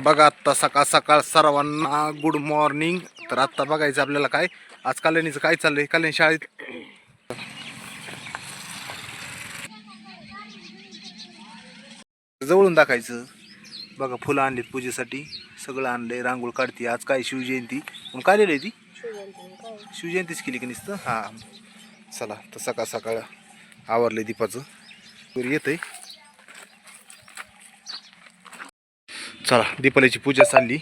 बघा आत्ता सकाळ सकाळ सर्वांना गुड मॉर्निंग तर आत्ता बघायचं आपल्याला काय. आज कल्याणीचं काय चाललंय? कल्याण शाळेत. जवळून दाखायचं. बघा फुलं आणलीत पूजेसाठी. सगळं आणलंय रांगोळ काढते. आज काय शिवजयंती? पण काय लिहिलंय ती. शिवजयंतीच केली की नुसतं? हां. चला तर सकाळ सकाळ आवरलंय दीपाचं. बरं येतंय. चला दीपालीची पूजा चालली.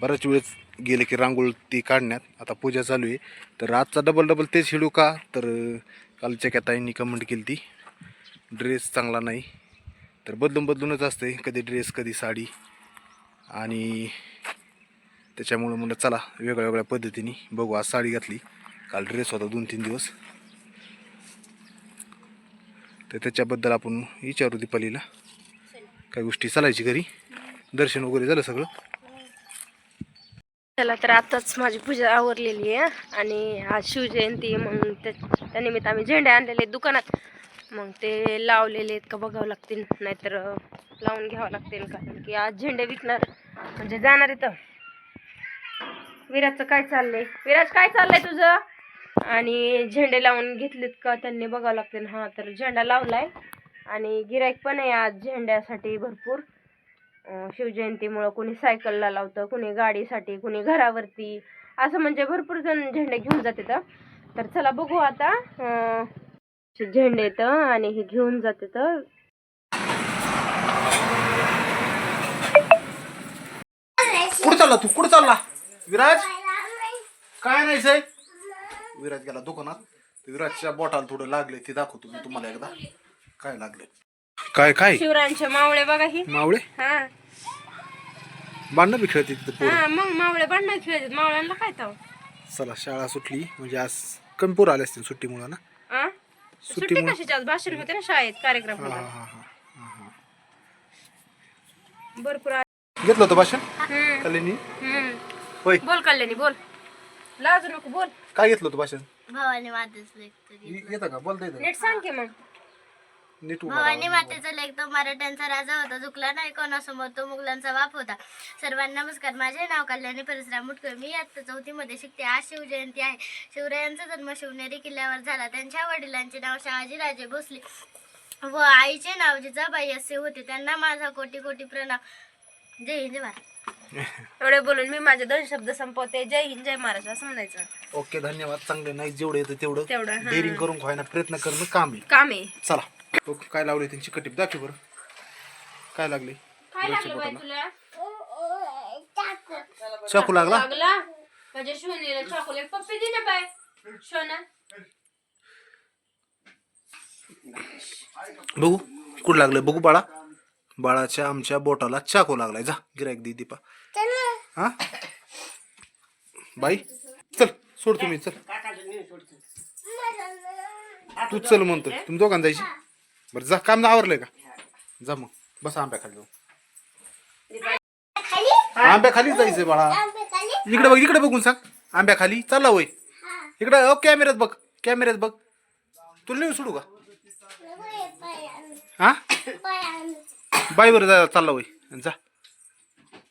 बऱ्याच वेळेस गेले की रांगोळ ती काढण्यात. आता पूजा चालू आहे. तर आजचा डबल डबल तेच हिडू का? तर कालच्या त्या ताईंनी कमेंट केली ती. ड्रेस चांगला नाही. तर बदलून बदलूनच असते. कधी ड्रेस कधी साडी. आणि त्याच्यामुळं म्हणलं चला वेगळ्या वेगळ्या पद्धतीने बघू. आज साडी घातली. काल ड्रेस होता दोन तीन दिवस. तर त्याच्याबद्दल आपण विचारू दीपालीला. काही गोष्टी चालायची घरी? दर्शन वगैरे झालं सगळं? चला तर आताच माझी पूजा आवरलेली आहे आणि आज शिवजयंती मग त्यानिमित्त आम्ही झेंडे आणलेले आहेत दुकानात. मग ते लावलेले आहेत का बघावं लागतील नाहीतर लावून घ्यावं लागतील कारण की आज झेंडे विकणार म्हणजे जाणार इथं. विराजचं काय चाललंय? विराज काय चाललंय तुझं? आणि झेंडे लावून घेतलेत का? त्यांनी बघावं लागतील. हां तर झेंडा लावलाय. आणि गिराईक पण आहे आज झेंड्यासाठी भरपूर. शिवजयंतीमुळं कोणी सायकलला लावतं कोणी गाडीसाठी कोणी घरावरती. असं म्हणजे भरपूर जण झेंडे घेऊन जाते तर चला बघू आता झेंडे येतं आणि हे घेऊन जाते तर कुठं चालला तू? कुठं चालला? विराज? काय नाही साहेब. विराज गेला दुकानात. विराजच्या बोटाला थोडं लागले ते दाखवतो मी तुम्हाला एकदा. काय लागले काय काय? शिवरायांचे मावळे बघा ही. मावळे? हा. भांडणं बी खेळते तिथं पोरं. हा मग मावळे भांडणं खेळतात. मावळ्यांना काय तर चला शाळा सुटली. म्हणजे आज कमी पोरं आले असतील सुट्टीमुळं ना? आ? सुट्टी सुट्टीमुळं. कशाची? आज भाषण होते ना शाळेत कार्यक्रम हा होता हा हा हा. भरपूर आ- घेतलं होतं भाषण? हम्म, कल्याणी? हम्म. होय. बोल कल्याणी बोल. लाजू नको बोल. काय घेतलं होतं भाषण? भवानी लेख येतं का? बोलता येतं नीट सांग की मग. नीट उभं भवानी. मातेचा लेख तो मराठ्यांचा राजा होता. झुकला नाही कोणासमोर तो मुघलांचा बाप होता. सर्वांना नमस्कार. माझे नाव कल्याणी परशुराम मुटकर मी आता चौथीमध्ये शिकते. आज शिवजयंती आहे. शिवरायांचा जन्म शिवनेरी किल्ल्यावर झाला. त्यांच्या वडिलांचे नाव शहाजीराजे भोसले व आईचे नाव जिजाबाई असे होते. त्यांना माझा कोटी कोटी प्रणाम. जय हिंद एवढे बोलून मी माझे दोन शब्द संपवते. जय हिंद जय महाराष्ट्र असं म्हणायचं. ओके धन्यवाद. चांगले नाही जेवढं येतं तेवढं. तेवढं, हा. डेअरिंग करून खायला प्रयत्न करणं काम आहे. काम आहे. चला. हो, काय लावले त्यांची कटीप दाखव बरं. काय लागले काय लागलं बाई तुला? चाकू लागला? लागला? माझ्या शिवणीला चॉकोलेट पप्पी दे ना बाय शोना. बघू कुठं लागलं बघू बाळा. बाळाच्या आमच्या बोटाला चाकू लागलाय. जा गिरायक दी दीपा. हा? बाई चल सोड तुम्ही चल. तू चल म्हणतोय. तुम्ही दोघांना जायची. बरं जा काम आवरलंय का? जा मग बस आंब्या खाली जाऊ. आंब्या खाली जायचंय बाळा. इकडे बघ इकडे बघून सांग. आंब्या खाली चालला होय इकडे अ कॅमेऱ्यात बघ कॅमेऱ्यात बघ. तुला नेऊन सोडू का? हा? बाई बरं जा चालला होय जा.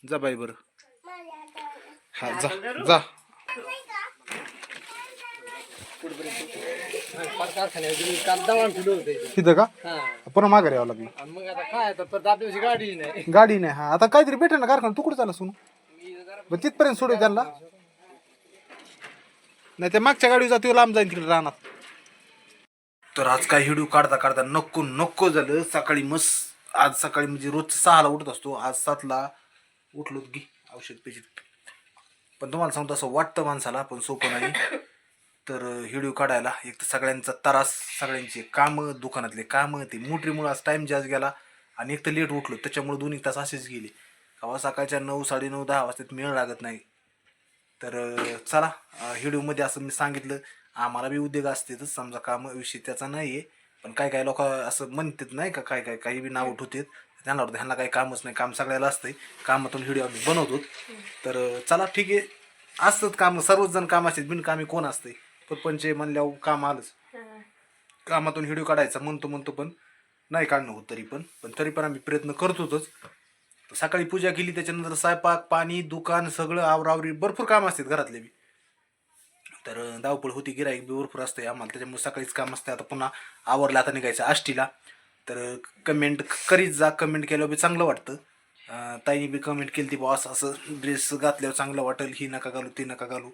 जा बाई बरं. हा जा जा. तिथं का? पुन्हा माघारी यावं लागलं. मग आता काय आता परत आपल्या दिवशी गाडी नाही गाडी नाही हा. आता काहीतरी भेटेल ना कारखाना? तू कुठं चालला सुनू? बरं तिथपर्यंत सोडू त्यांना. नाही त्या मागच्या गाडीवर जाते लांब जाईन तिकडे राहणार तर आज काय हिडू काढता काढता नको नको झालं. सकाळी मस आज सकाळी म्हणजे रोज सहाला उठत असतो. आज सातला उठलो की औषध पेशीत पण तुम्हाला सांगतो असं वाटतं माणसाला पण सोपं नाही. तर हिडिओ काढायला एक तर सगळ्यांचा त्रास सगळ्यांचे कामं दुकानातले कामं ते मोटरीमुळं आज टाईम जास्त गेला आणि एक तर लेट उठलो त्याच्यामुळे एक तास असेच गेले. केव्हा सकाळच्या नऊ साडे नऊ दहा वाजता मेळ लागत नाही. तर चला हिडिओमध्ये व्हिडिओमध्ये असं मी सांगितलं आम्हाला बी उद्योग असतेच समजा काम विषय त्याचा नाही आहे पण काही काय लोक असं म्हणतात नाही का काय काय काही बी नाव उठवतात त्यांना वाटतं ह्यांना काही कामच नाही काम सगळ्याला असतंय कामातून व्हिडिओ आम्ही बनवतो. तर चला ठीक आहे. असतात काम सर्वच जण काम असतात बिनकामी कोण असते परपंच म्हणल्यावर काम आलंच. कामातून व्हिडिओ काढायचा म्हणतो म्हणतो पण नाही काढणं होत तरी पण. पण तरी पण आम्ही प्रयत्न करतोच तर सकाळी पूजा केली त्याच्यानंतर स्वयंपाक पाणी दुकान सगळं आवरावरी भरपूर काम असतात घरातले बी. तर धावपळ होती गिराईक बी भरपूर असते आम्हाला. त्याच्यामुळे सकाळीच काम असते आता पुन्हा आवरलं आता निघायचं आष्टीला. तर कमेंट करीत जा कमेंट केल्यावर बी चांगलं वाटतं. ताईने बी कमेंट केली ती बॉस असं ड्रेस घातल्यावर चांगलं वाटेल ही नका घालू ते नका घालू.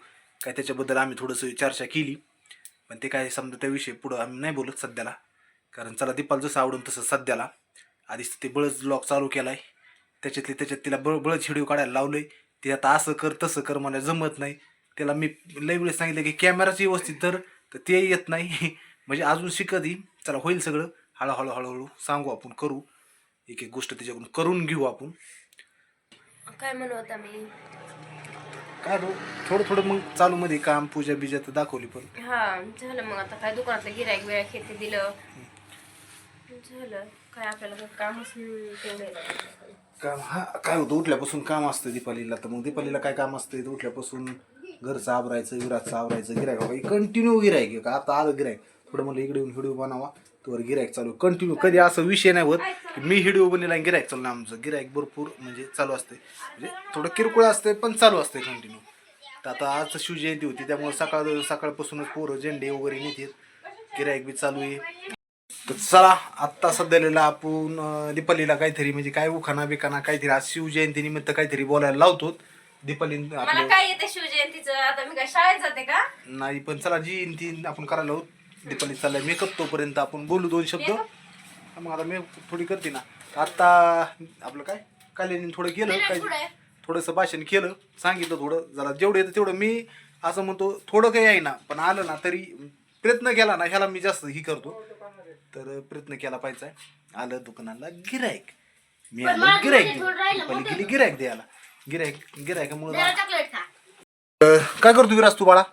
काय त्याच्याबद्दल आम्ही थोडंसं चर्चा केली. पण ते काय समजा त्याविषयी पुढं आम्ही नाही बोलत सध्याला. कारण चला दीपाला जसं आवडून तसं सध्याला. आधीच ते बळच ब्लॉग चालू केला आहे त्याच्यातले त्याच्यात तिला बळ बळच व्हिडिओ काढायला लावलं आहे ते आता असं कर तसं कर मला जमत नाही. त्याला मी लई वेळेस सांगितलं की कॅमेराची व्यवस्थित धर तर ते येत नाही. म्हणजे अजून शिकत येईल. चला होईल सगळं. हळूहळू हळूहळू सांगू आपण करू. एक एक गोष्ट त्याच्याकडून करून घेऊ आपण. काय म्हणू आता मी? रो थोडं थोडं मग चालू मध्ये काम पूजा बिजा तर दाखवली पण. हा झालं मग आता काय दुकानातलं गिरायक बिरायक हे ते दिलं. झालं. काय आपल्याला काही कामच नाही तेवढे. काम हा काय होतं उठल्यापासून काम असतं दीपालीला. तर मग दीपालीला काय काम असतं? इथं उठल्यापासून घरचं आवरायचं विराचं आवरायचं गिरायक कंटिन्यू गिरायक का? आता आलं गिरायक थोडं मला इकडे येऊन व्हिडिओ बनावा. तोवर गिरायक चालू कंटिन्यू कधी असं विषय नाही होत की मी व्हिडिओ बनलेला गिरायक चालू नाही आमचं. गिरायक भरपूर म्हणजे चालू असते म्हणजे थोडं किरकोळ असते पण चालू असते कंटिन्यू तर आता आज शिवजयंती होती त्यामुळे सकाळ सकाळपासूनच पोरं झेंडे वगैरे नेतात. गिरायक बी चालू आहे. तर चला आत्ता सध्याला आपण दीपालीला काहीतरी म्हणजे काय उखाणा बिखाना काहीतरी आज शिवजयंती निमित्त काहीतरी बोलायला लावतो. दीपाली मला काय येते शिवजयंतीचं आता मी काय शाळेत जाते का? नाही पण चला जयंती आपण करायला दीपाली चाललाय. मेकअप तोपर्यंत आपण बोलू दोन शब्द. मग आता मी थोडी करते ना. आत्ता आपलं काय? काल्याने थोडं केलं काय थोडंसं भाषण केलं सांगितलं थोडं. जरा जेवढं येतं तेवढं मी असं म्हणतो थोडं काही आहे ना पण आलं ना तरी प्रयत्न केला ना ह्याला मी जास्त ही करतो. तर प्रयत्न केला पाहिजे. आलं दुकानाला गिरायक मी आलं गिरायक दीपाली गेली गिरायक द्यायला. गिरायक गिरायकामुळे काय करतो विराज तू बाळा?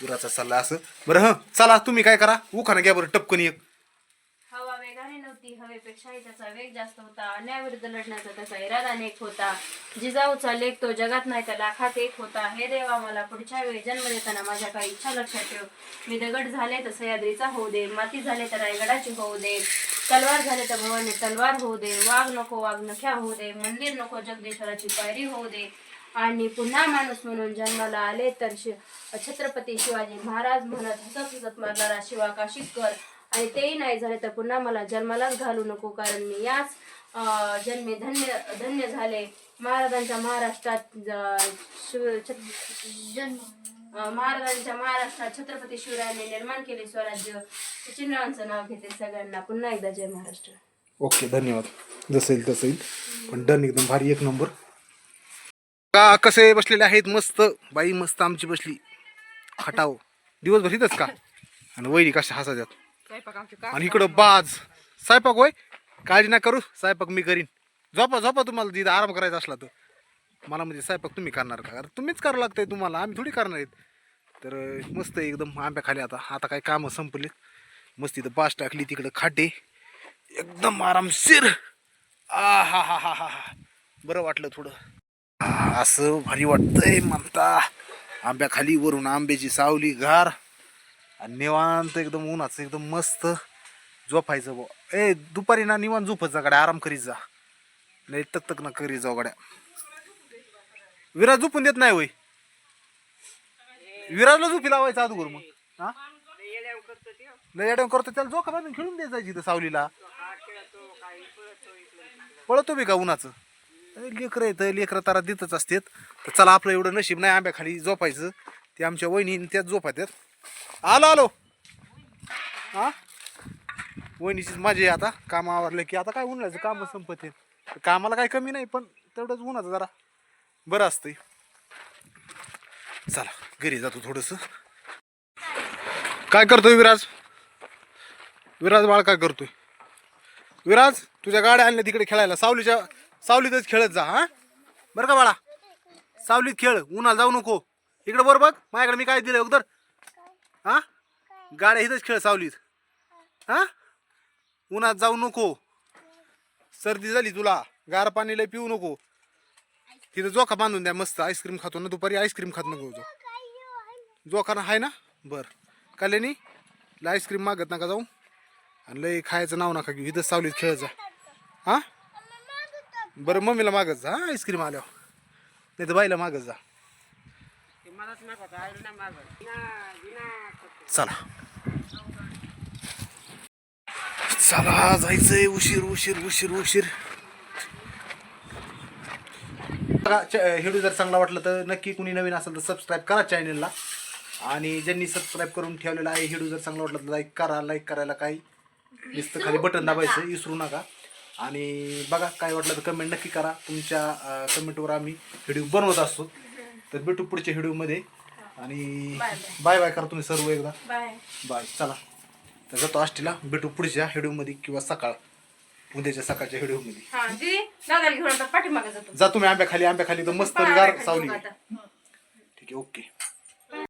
विराचा सल्ला असं. बरं हं चला तुम्ही काय करा? उखाना घ्या बरं टपकन एक. हवा वेगाने नव्हती हवेपेक्षाही त्याचा वेग जास्त होता. अन्याविरुद्ध लढण्याचा त्याचा इरादा नेक होता. जिजाऊचा लेख तो जगात नाही तर लाखात एक होता. हे देवा मला पुढच्या वेळी जन्म देताना माझ्या काही इच्छा लक्षात ठेव. मी दगड झाले तर सह्याद्रीचा होऊ दे. माती झाले तर रायगडाची होऊ दे. तलवार झाले तर भवानी तलवार होऊ दे. वाघ नको वाघ नख्या होऊ दे. मंदिर नको जगदीश्वराची पायरी होऊ दे. आणि पुन्हा माणूस म्हणून जन्माला आले तर शि छत्रपती शिवाजी महाराज म्हणत हसत हसत मारणारा शिवा काशीकर आणि तेही नाही झाले तर पुन्हा मला जन्मालाच घालू नको कारण मी याच जन्मे धन्य धन्य झाले. महाराजांच्या महाराष्ट्रात शिव जन्म महाराजांच्या महाराष्ट्रात छत्रपती शिवरायांनी निर्माण केले स्वराज्य. चिन्हांचं नाव घेते सगळ्यांना. पुन्हा एकदा जय महाराष्ट्र. ओके धन्यवाद. जसेल तसेल पण डन एकदम भारी एक नंबर. का कसे बसलेले आहेत? मस्त. बाई मस्त आमची बसली. खटाव. दिवसभर इथंच का? आणि वहिनी कशा हसायच्यात? आणि इकडं बाज. स्वयंपाक होय? काळजी ना करू. स्वयंपाक मी करीन. झोपा झोपा तुम्हाला जिथं आराम करायचा असला तर. मला म्हणजे स्वयंपाक तुम्ही करणार का? अरे तुम्हीच करावं लागतंय तुम्हाला. आम्ही थोडी करणार आहेत. तर मस्त एकदम आंब्या खाली आता. आता काय कामं संपले मस्त इथं बास टाकली तिकडं खाटे. एकदम आरामशीर. आ हा हा हा हा हा. बरं वाटलं थोडं. असं भारी वाटतंय म्हणता. आंब्याखाली वरून आंब्याची सावली गार. आणि निवांत एकदम उन्हाचं एकदम मस्त झोपायचं बुवा. ए दुपारी ना निवांत झोपत जा गाड्या आराम करीत जा. नाही तक तक ना करीत जाऊ गाड्या. विराज झोपून देत नाही होय. विराजला झोपी लावायचं अगोदर मग. हा? लय अडवण करतो त्याला जोखा बांधून खेळून द्यायचं इथं सावलीला. पळतो बी का उन्हाचं? लेकरं येतं लेकरं तारा देतच असतात. तर चला आपलं एवढं नशीब नाही आंब्याखाली झोपायचं ते आमच्या वहिनी त्यात झोपायतात आलो आलो. हा? वहिनीचीच माझी आहे आता. काम आवरलं की आता काय उन्हाळ्याचं काम संपत आहेत. कामाला काय कमी नाही पण तेवढंच उन्हाचं जरा बरं असतंय. चला घरी जातो थोडंसं. काय करतोय विराज? विराज बाळ काय करतोय? विराज तुझ्या गाड्या आणल्या तिकडे खेळायला. सावलीच्या सावलीतच खेळत जा हां? बरं का बाळा? सावलीत खेळ उन्हाला जाऊ नको. इकडं बरं बघ माझ्याकडे मी काय दिलं अगोदर हां? गाड्या इथंच खेळ सावलीत. हां? उन्हात जाऊ नको. सर्दी झाली तुला गार पाणी लय पिऊ नको. तिथं जोखा बांधून द्या मस्त आईस्क्रीम खातो ना दुपारी आईस्क्रीम खात नको जो जोखा आहे ना? बरं. कल्याणी लय आईस्क्रीम मागत नका जाऊ. आणि लय खायचं नाव नका घेऊ. इथं सावलीत खेळत जा. हां? बरं मम्मीला मागच जा हा आईस्क्रीम आल्यावर. नाही तर बाईला मागच जा. चला. चला जायचंय उशीर उशीर उशीर उशीर. बघा, च- व्हिडिओ जर चांगला वाटला तर नक्की कुणी नवीन असेल तर सबस्क्राईब करा चॅनलला आणि ज्यांनी सबस्क्राईब करून ठेवलेला आहे व्हिडिओ जर चांगला वाटला तर लाईक करा लाईक करायला काही नुसतं खाली बटन दाबायचं विसरू नका. आणि बघा काय वाटलं तर कमेंट नक्की करा. तुमच्या कमेंटवर आम्ही व्हिडिओ बनवत असतो. तर भेटू पुढच्या व्हिडिओमध्ये आणि बाय बाय करा तुम्ही सर्व एकदा. बाय बाय चला. तर जातो आष्टीला. भेटू पुढच्या व्हिडिओमध्ये किंवा सकाळ. उद्याच्या सकाळच्या व्हिडिओमध्ये जा तुम्ही आंब्याखाली. आंब्याखाली तर मस्त गार सावली. ठीक आहे ओके.